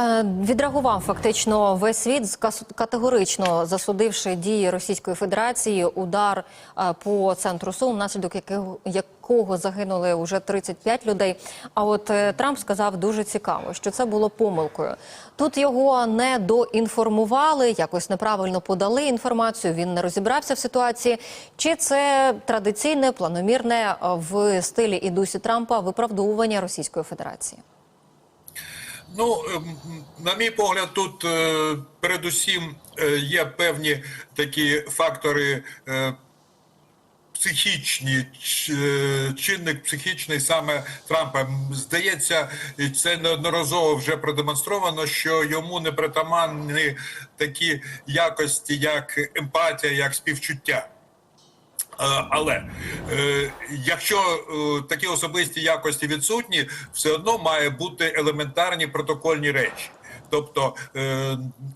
Е, Відреагував фактично весь світ, категорично засудивши дії Російської Федерації, удар е, по центру Сум, внаслідок якого, якого загинули вже 35 людей. А от е, Трамп сказав дуже цікаво, що це було помилкою. Тут його не доінформували, якось неправильно подали інформацію. Він не розібрався в ситуації. Чи це традиційне, планомірне в стилі і дусі Трампа виправдовування Російської Федерації? Ну, ем, на мій погляд, тут е, передусім е, є певні такі фактори е, психічні, чинник психічний саме Трампа. Здається, і це неодноразово вже продемонстровано, що йому не притаманні такі якості, як емпатія, як співчуття. Е, Але е, якщо е, такі особисті якості відсутні, все одно має бути елементарні протокольні речі. Тобто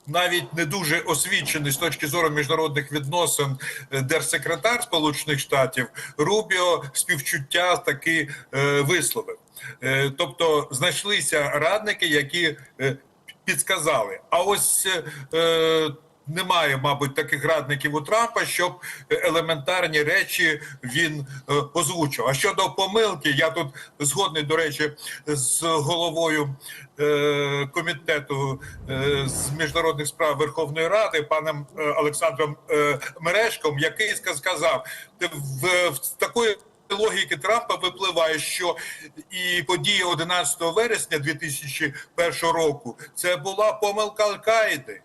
навіть не дуже освічений з точки зору міжнародних відносин держсекретар Сполучених Штатів Рубіо співчуття таки висловив. Тобто знайшлися радники, які підсказали. А ось немає, мабуть, таких радників у Трампа, щоб елементарні речі він е, озвучив. А щодо помилки, я тут згодний, до речі, з головою е, комітету е, з міжнародних справ Верховної Ради, паном Олександром Мережком, який ска- сказав, в, в такої. Логіки Трампа випливає, що і події 11 вересня 2001 року це була помилка Аль-Каїди.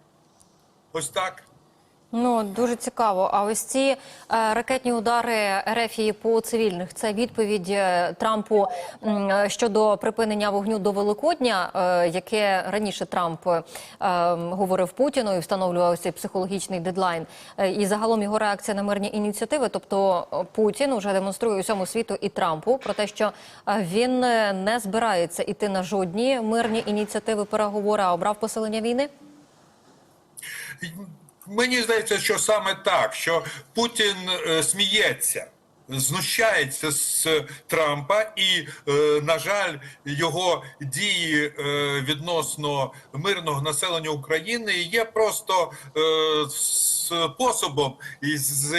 Ось так. Ну дуже цікаво. А ось ці е, ракетні удари РФ по цивільних це відповідь е, Трампу е, щодо припинення вогню до Великодня, е, яке раніше Трамп е, говорив Путіну і встановлював цей психологічний дедлайн. Е, і загалом його реакція на мирні ініціативи. Тобто е, Путін вже демонструє усьому світу і Трампу про те, що е, він не збирається іти на жодні мирні ініціативи переговори, а обрав посилення війни. Мені здається, що саме так, що Путін е, сміється. Знущається з Трампа, і, е, на жаль, його дії е, відносно мирного населення України є просто способом, із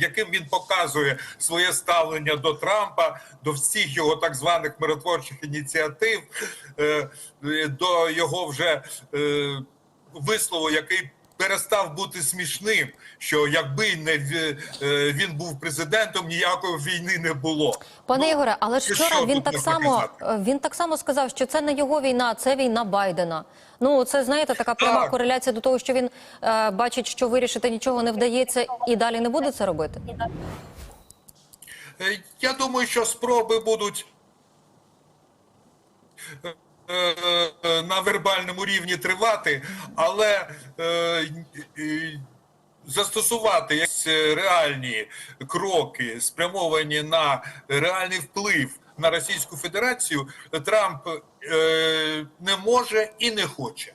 яким він показує своє ставлення до Трампа, до всіх його так званих миротворчих ініціатив, до його вже. Вислову, який перестав бути смішним, що якби не е, він був президентом, ніякої війни не було. Пане Ну, Ігоре, але ж вчора він так само казати? е, він так само сказав, що це не його війна, це війна Байдена. Ну це знаєте, така пряма Так. кореляція до того, що він е, бачить, що вирішити нічого не вдається, і далі не буде це робити. Е, Я думаю, що спроби будуть на вербальному рівні тривати, але е, е, застосувати якісь реальні кроки, спрямовані на реальний вплив на Російську Федерацію, Трамп е, не може і не хоче.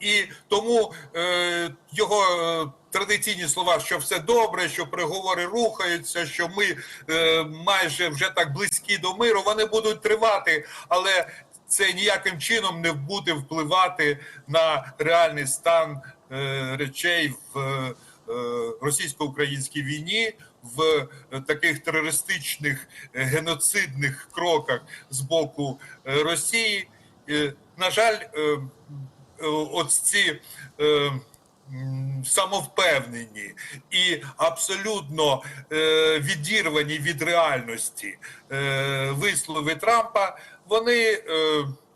І тому е, його е, традиційні слова, що все добре, що переговори рухаються, що ми е, майже вже так близькі до миру, вони будуть тривати, але це ніяким чином не буде впливати на реальний стан е, речей в е, російсько-українській війні. В е, таких терористичних е, геноцидних кроках з боку е, Росії, Е, на жаль, е, е, от ці е, самовпевнені і абсолютно е, відірвані від реальності е, вислови Трампа, вони е,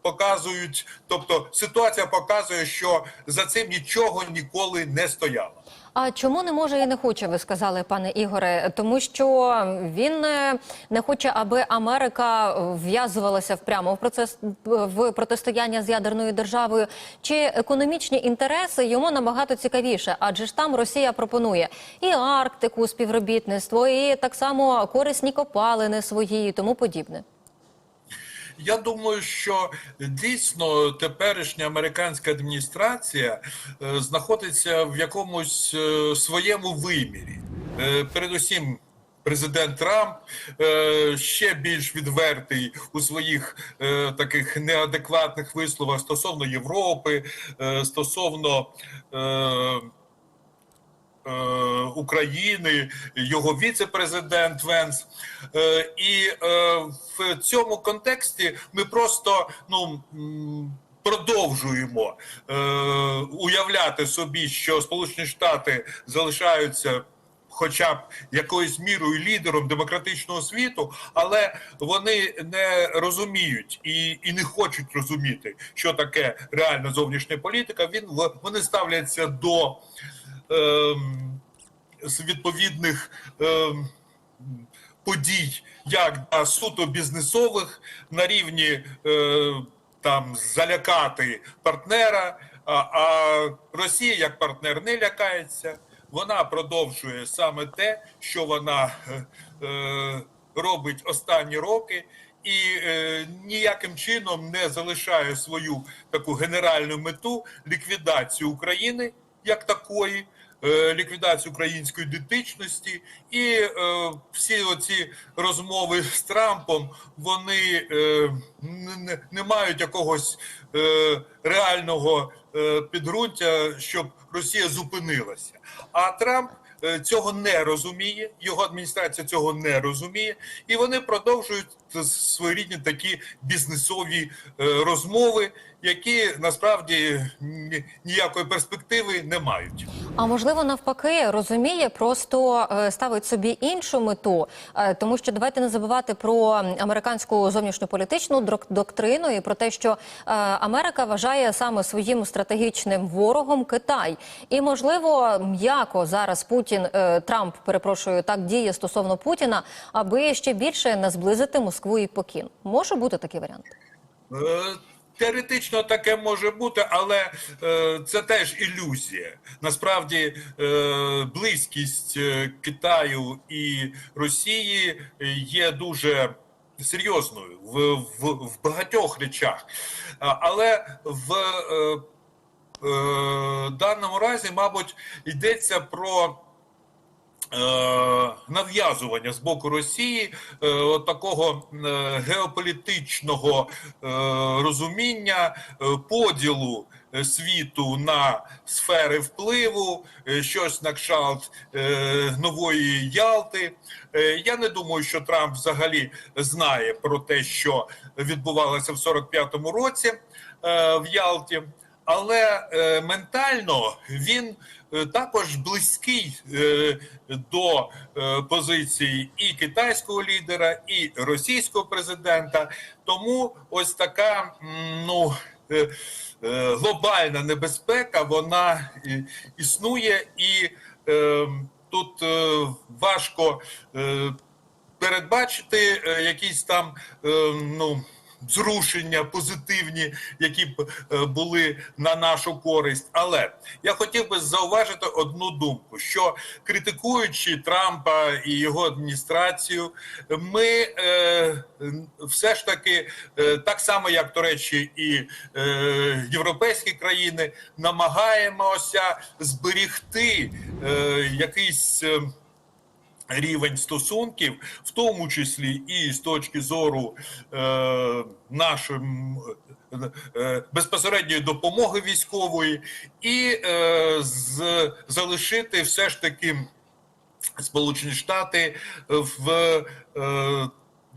показують, тобто ситуація показує, що за цим нічого ніколи не стояло. А чому не може і не хоче, ви сказали, пане Ігоре? Тому що він е, не хоче, аби Америка вв'язувалася прямо в процес в протистояння з ядерною державою. Чи економічні інтереси йому набагато цікавіше? Адже ж там Росія пропонує і Арктику, співробітництво, і так само корисні копалини свої, і тому подібне. Я думаю, що дійсно теперішня американська адміністрація е, знаходиться в якомусь е, своєму вимірі. Е, Передусім, Президент Трамп ще більш відвертий у своїх таких неадекватних висловах стосовно Європи, стосовно України, його віце-президент Венс. Е, і е, в цьому контексті ми просто ну. Продовжуємо е, уявляти собі, що Сполучені Штати залишаються хоча б якоюсь мірою лідером демократичного світу, але вони не розуміють і, і не хочуть розуміти, що таке реальна зовнішня політика. Він вони ставляться до з відповідних ем, подій, як да, суто бізнесових на рівні е, там залякати партнера. А, Росія як партнер не лякається. Вона продовжує саме те, що вона е, робить останні роки, і е, ніяким чином не залишає свою таку генеральну мету ліквідацію України як такої, ліквідацію української ідентичності, і е, всі оці розмови з Трампом вони е, не, не мають якогось е, реального е, підґрунтя, щоб Росія зупинилася. А Трамп е, цього не розуміє, його адміністрація цього не розуміє, і вони продовжують своєрідні такі бізнесові е, розмови, які насправді ніякої перспективи не мають. А можливо, навпаки, розуміє, просто е, ставить собі іншу мету, Е, тому що давайте не забувати про американську зовнішньополітичну доктрину і про те, що е, Америка вважає саме своїм стратегічним ворогом Китай. І можливо, м'яко зараз Путін е, Трамп перепрошую так діє стосовно Путіна, аби ще більше не зблизити Москву і Пекін. Може бути такий варіант. Е, Теоретично таке може бути, але е, це теж ілюзія. Насправді е, близькість е, Китаю і Росії є дуже серйозною в, в, в багатьох речах. Але в е, е, даному разі, мабуть, йдеться про. Е, нав'язування з боку Росії е, от такого е, геополітичного розуміння поділу світу на сфери впливу, щось на кшталт е, нової Ялти. Я не думаю, що Трамп взагалі знає про те, що відбувалося в 45-му році в Ялті. Але ментально він також близький е, до е, позиції і китайського лідера, і російського президента. Тому ось така ну. е, е, Глобальна небезпека вона е, існує, і е, тут е, важко е, передбачити е, якісь там е, ну зрушення позитивні, які б е, були на нашу користь. Але я хотів би зауважити одну думку: що критикуючи Трампа і його адміністрацію, ми е, все ж таки, е, так само як до речі, і е, європейські країни, намагаємося зберігти е, якийсь. е, рівень стосунків, в тому числі і з точки зору е, нашим е, е, безпосередньої допомоги військової, і е, з, залишити все ж таки Сполучені Штати в. Е,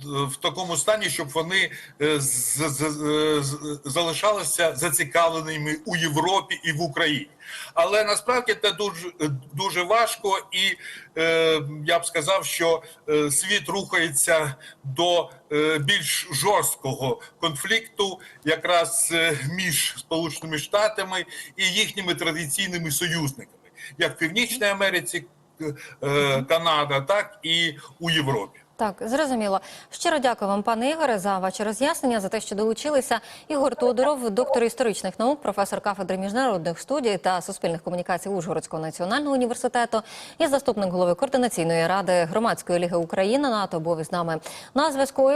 в такому стані, щоб вони е, з- залишалися зацікавленими у Європі і в Україні. Але насправді це дуже дуже важко, і е, я б сказав, що е, світ рухається до е, більш жорсткого конфлікту, якраз е, між Сполученими Штатами і їхніми традиційними союзниками, як в Північній Америці, е, Канада, так і у Європі. Так, зрозуміло. Щиро дякую вам, пане Ігоре, за ваші роз'яснення, за те, що долучилися. Ігор Тодоров, доктор історичних наук, професор кафедри міжнародних студій та суспільних комунікацій Ужгородського національного університету і заступник голови координаційної ради громадської ліги України НАТО був із нами на зв'язку.